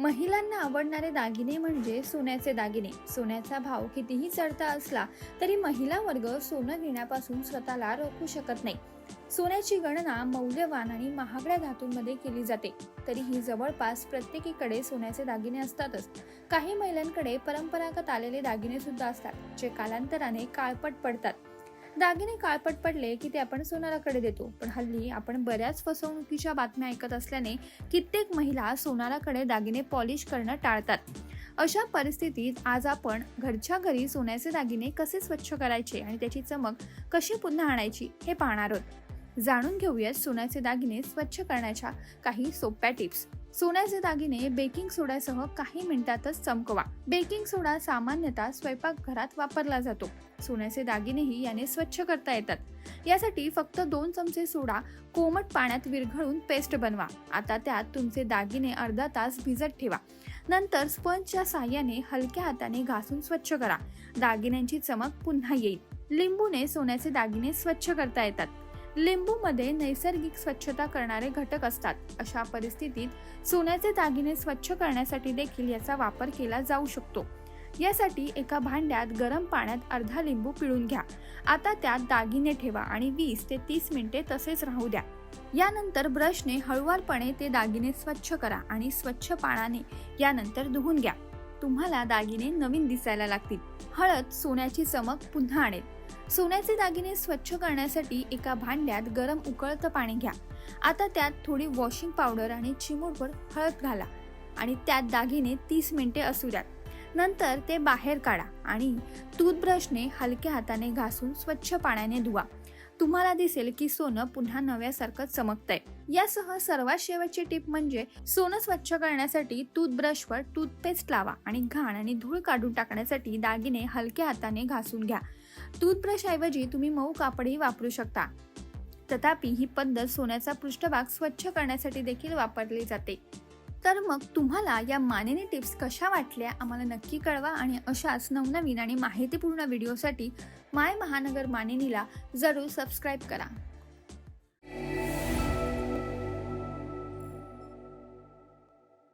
महिलांना आवडणारे दागिने म्हणजे सोन्याचे दागिने. सोन्याचा भाव कितीही चढता असला तरी महिला वर्ग सोनं घेण्यापासून स्वतःला रोखू शकत नाही. सोन्याची गणना मौल्यवान आणि महागड्या धातूंमध्ये केली जाते. तरीही जवळपास प्रत्येकीकडे सोन्याचे दागिने असतातच. काही महिलांकडे परंपरागत आलेले दागिने सुद्धा असतात जे कालांतराने काळपट पडतात. दागिने काळपट पडले की ते आपण सोनाराकडे देतो. पण हल्ली आपण बऱ्याच फसवणुकीच्या बातम्या ऐकत असल्याने कित्येक महिला सोनाराकडे दागिने पॉलिश करणं टाळतात. अशा परिस्थितीत आज आपण घरच्या घरी सोन्याचे दागिने कसे स्वच्छ करायचे आणि त्याची चमक कशी पुन्हा आणायची हे पाहणार आहोत. जाणून घेऊयात सोन्याचे दागिने स्वच्छ करण्याच्या काही सोप्या टिप्स. सोन्याचे दागिने बेकिंग सोड्यासह काही मिनिटातच चमकवा. बेकिंग सोडा सामान्यतः स्वयंपाकघरात वापरला जातो. सोन्याचे दागिनेही याने स्वच्छ करता येतात. यासाठी फक्त दोन चमचे सोडा कोमट पाण्यात विरघळून पेस्ट बनवा. आता त्यात तुमचे दागिने अर्धा तास भिजत ठेवा. नंतर स्पंजच्या साह्याने हलक्या हाताने घासून स्वच्छ करा. दागिन्यांची चमक पुन्हा येईल. लिंबूने सोन्याचे दागिने स्वच्छ करता येतात. लिंबूमध्ये नैसर्गिक स्वच्छता करणारे घटक असतात. अशा परिस्थितीत सोन्याचे दागिने स्वच्छ करण्यासाठी देखील याचा वापर केला जाऊ शकतो. यासाठी एका भांड्यात गरम पाण्यात अर्धा लिंबू पिळून घ्या. आता त्यात दागिने ठेवा आणि वीस ते तीस मिनिटे तसेच राहू द्या. यानंतर ब्रशने हळुवारपणे ते दागिने स्वच्छ करा आणि स्वच्छ पाण्याने यानंतर धुवून घ्या. तुम्हाला दागिने नवीन दिसायला लागतील. हळद सोन्याची चमक पुन्हा आणेल. सोन्याचे दागिने स्वच्छ करण्यासाठी एका भांड्यात गरम उकळतं पाणी घ्या. आता त्यात थोडी वॉशिंग पावडर आणि चिमूटभर हळद घाला आणि त्यात दागिने तीस मिनिटे असू द्यात. नंतर ते बाहेर काढा आणि टूथब्रशने हलक्या हाताने घासून स्वच्छ पाण्याने धुवा. तुम्हाला दिसेल की सोनं पुन्हा नव्यासारखं चमकतंय. यासह सर्वात शेवटची टिप म्हणजे सोनं स्वच्छ करण्यासाठी टूथब्रशवर टूथपेस्ट लावा आणि घाण आणि धूळ काढून टाकण्यासाठी दागिने हलक्या हाताने घासून घ्या. टूथब्रश ऐवजी तुम्ही मऊ कापडही वापरू शकता. तथापि ही पद्धत सोन्याचा पृष्ठभाग स्वच्छ करण्यासाठी देखील वापरली जाते. तर मग तुम्हाला या मानेने टिप्स कशा वाटल्या आम्हाला नक्की कळवा आणि अशाच नवनवीन आणि माहितीपूर्ण व्हिडिओसाठी माय महानगर मानिनीला जरूर सबस्क्राईब करा.